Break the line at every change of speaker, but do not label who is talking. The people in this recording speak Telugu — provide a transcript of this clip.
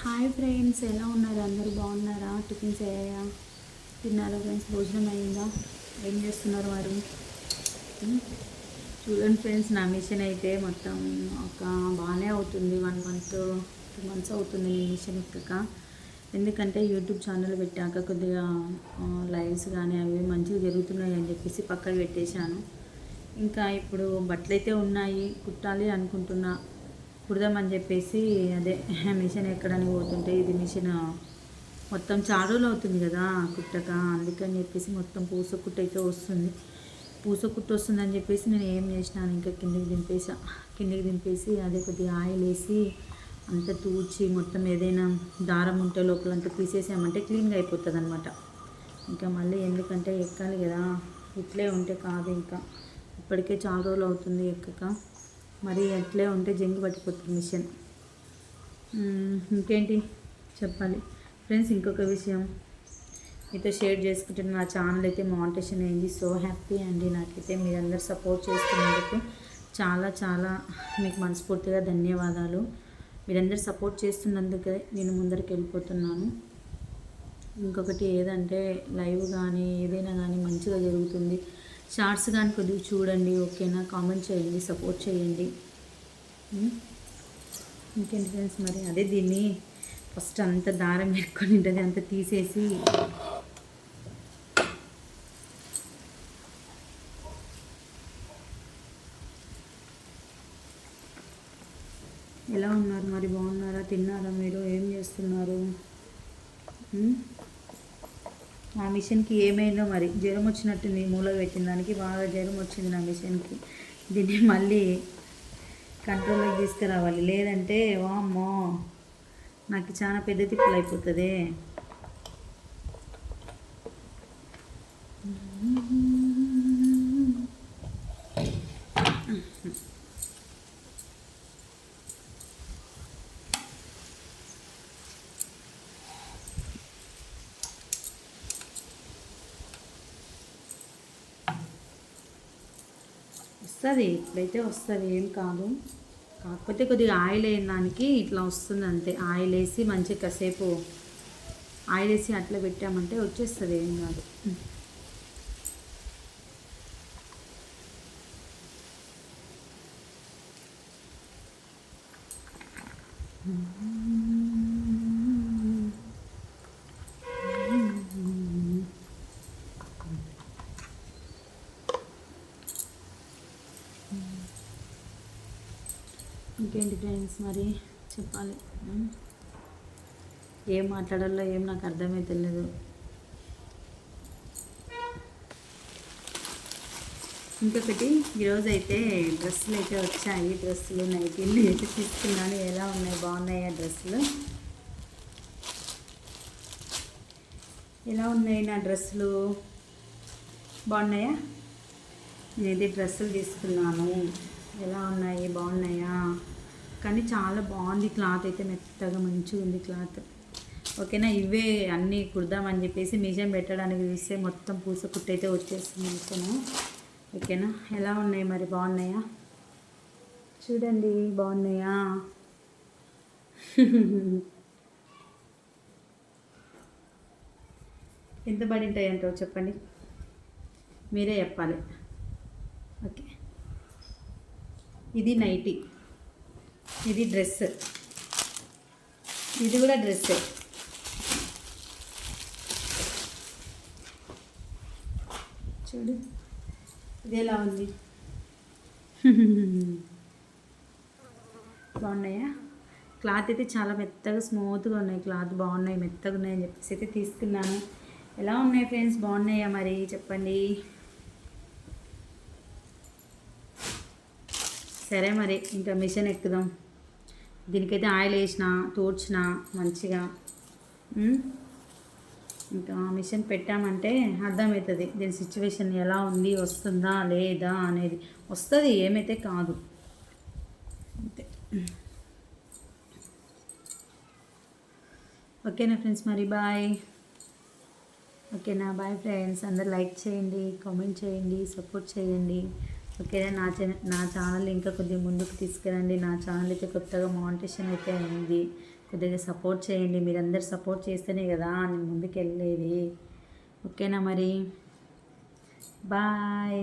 హాయ్ ఫ్రెండ్స్ ఎలా ఉన్నారు? అందరూ బాగున్నారా? టిఫిన్స్ అయ్యాయా? తిన్నారా ఫ్రెండ్స్ భోజనం అయిందా ఏం చేస్తున్నారు వారు? చూడండి ఫ్రెండ్స్ నా మిషన్ అయితే మొత్తం ఒక బాగానే అవుతుంది. వన్ మంత్ టూ మంత్స్ అవుతుంది ఈ మిషన్ ఎక్కక. ఎందుకంటే యూట్యూబ్ ఛానల్ పెట్టాక కొద్దిగా లైవ్స్ కానీ అవి మంచిగా జరుగుతున్నాయి అని చెప్పేసి పక్కన పెట్టేశాను. ఇంకా ఇప్పుడు బట్టలు అయితే ఉన్నాయి. కుట్టాలి అనుకుంటున్నా. కుడదామని చెప్పేసి అదే మిషన్ ఎక్కడానికి పోతుంటే ఇది మిషన్ మొత్తం చాలా రోజులు అవుతుంది కదా కుట్టక అందుకని చెప్పేసి మొత్తం పూస కుట్ట అయితే వస్తుంది. పూస వస్తుంది వస్తుందని చెప్పేసి నేను ఏం చేసినాను ఇంకా కిందికి దింపేసా. కిందికి దింపేసి అదే కొద్దిగా ఆయిల్ వేసి అంతా తూచి మొత్తం ఏదైనా దారం ఉంటే లోపలంతా తీసేసామంటే క్లీన్గా అయిపోతుంది అనమాట ఇంకా మళ్ళీ ఎందుకంటే ఎక్కాలి కదా ఇట్లే ఉంటే కాదు ఇంకా. ఇప్పటికే చాలా రోజులు అవుతుంది ఎక్కక. మరి అట్లే ఉంటే జంగు పట్టిపోతుంది మిషన్. ఇంకేంటి? చెప్పాలి. ఫ్రెండ్స్ ఇంకొక విషయం. మీతో షేర్ చేసుకుంటున్న నా ఛానల్ అయితే మానిటేషన్ అయింది. సో హ్యాపీ అండి నాకైతే. మీరందరూ సపోర్ట్ చేస్తున్నందుకు చాలా చాలా మీకు మనస్ఫూర్తిగా ధన్యవాదాలు. మీరందరూ సపోర్ట్ చేస్తున్నందుకే నేను ముందరికి వెళ్ళిపోతున్నాను. ఇంకొకటి ఏదంటే లైవ్ కానీ ఏదైనా కానీ మంచిగా జరుగుతుంది. షార్ట్స్ కానీ కొద్దిగా చూడండి ఓకేనా? కామెంట్ చేయండి సపోర్ట్ చేయండి. ఇంకేంటి ఫ్రెండ్స్ మరి? అదే దీన్ని ఫస్ట్ అంత దారం పెట్టుకొని ఉంటుంది అంత తీసేసి. ఎలా ఉన్నారు మరి? బాగున్నారా? తిన్నారా మీరు? ఏం చేస్తున్నారు? మా మిషన్కి ఏమైందో మరి? జ్వరం వచ్చినట్టుంది మూల పెట్టిన దానికి బాగా జ్వరం వచ్చింది నా మిషన్కి. దీన్ని మళ్ళీ కంట్రోల్లోకి తీసుకురావాలి. లేదంటే వామ్మో నాకు చాలా పెద్ద తిప్పులు అయిపోతుంది. వస్తుంది. ఇప్పుడైతే వస్తుంది. ఏం కాదు. కాకపోతే కొద్దిగా ఆయిల్ వేయడానికి దానికి ఇట్లా వస్తుంది అంతే. ఆయిల్ వేసి మంచిగా కాసేపు ఆయిల్ వేసి అట్లా పెట్టామంటే వచ్చేస్తుంది. ఏం కాదు. ఇంకేంటి ఫ్రెండ్స్ మరి? చెప్పాలి. ఏం మాట్లాడాలో ఏం నాకు అర్థమే తెలియదు ఇంకొకటి ఈరోజు అయితే డ్రెస్సులు అయితే వచ్చాయి. డ్రెస్సులు నైటీలు అయితే తీసుకున్నాను. ఎలా ఉన్నాయి? బాగున్నాయా డ్రెస్సులు? ఎలా ఉన్నాయి నా డ్రెస్సులు? బాగున్నాయా? నేనైతే డ్రెస్సులు తీసుకున్నాను. ఎలా ఉన్నాయి? బాగున్నాయా? కానీ చాలా బాగుంది క్లాత్ అయితే మెత్తగా మంచిగా ఉంది క్లాత్. ఓకేనా? ఇవే అన్నీ కుడదామని చెప్పేసి మిషన్ పెట్టడానికి చూస్తే మొత్తం పూస కుట్టయితే వచ్చేస్తుంది ఓకేనా ఓకేనా? ఎలా ఉన్నాయి మరి? బాగున్నాయా? చూడండి బాగున్నాయా? ఎంత పడి ఉంటాయి చెప్పండి. మీరే చెప్పాలి. ఇది నైటీ. ఇది డ్రెస్ ఇది కూడా డ్రెస్సే. చూడు. ఇది ఎలా ఉంది? బాగున్నాయా? క్లాత్ అయితే చాలా మెత్తగా స్మూత్గా ఉన్నాయి క్లాత్. బాగున్నాయి మెత్తగా ఉన్నాయని చెప్పేసి అయితే తీసుకున్నాను. ఎలా ఉన్నాయి ఫ్రెండ్స్? బాగున్నాయా మరి? చెప్పండి. సరే మరి ఇంకా మిషన్ ఎక్కుదాం. దీనికైతే ఆయిల్ వేసిన తోడ్చిన మంచిగా. ఇంకా మిషన్ పెట్టామంటే అర్థమవుతుంది దీని సిచ్యువేషన్ ఎలా ఉంది వస్తుందా లేదా అనేది. వస్తుంది ఏమైతే కాదు. అంతే. ఓకేనా ఫ్రెండ్స్ మరి బాయ్. ఓకేనా బాయ్ ఫ్రెండ్స్. అందరు లైక్ చేయండి కామెంట్ చేయండి సపోర్ట్ చేయండి. ఓకేనా నా ఛానల్ నా ఛానల్ ఇంకా కొద్దిగా ముందుకు తీసుకురండి నా ఛానల్ అయితే కొత్తగా మానిటేషన్ అయితే అయింది. కొద్దిగా సపోర్ట్ చేయండి. మీరందరు సపోర్ట్ చేస్తేనే కదా నేను ముందుకు వెళ్ళేది. ఓకేనా మరి? బాయ్.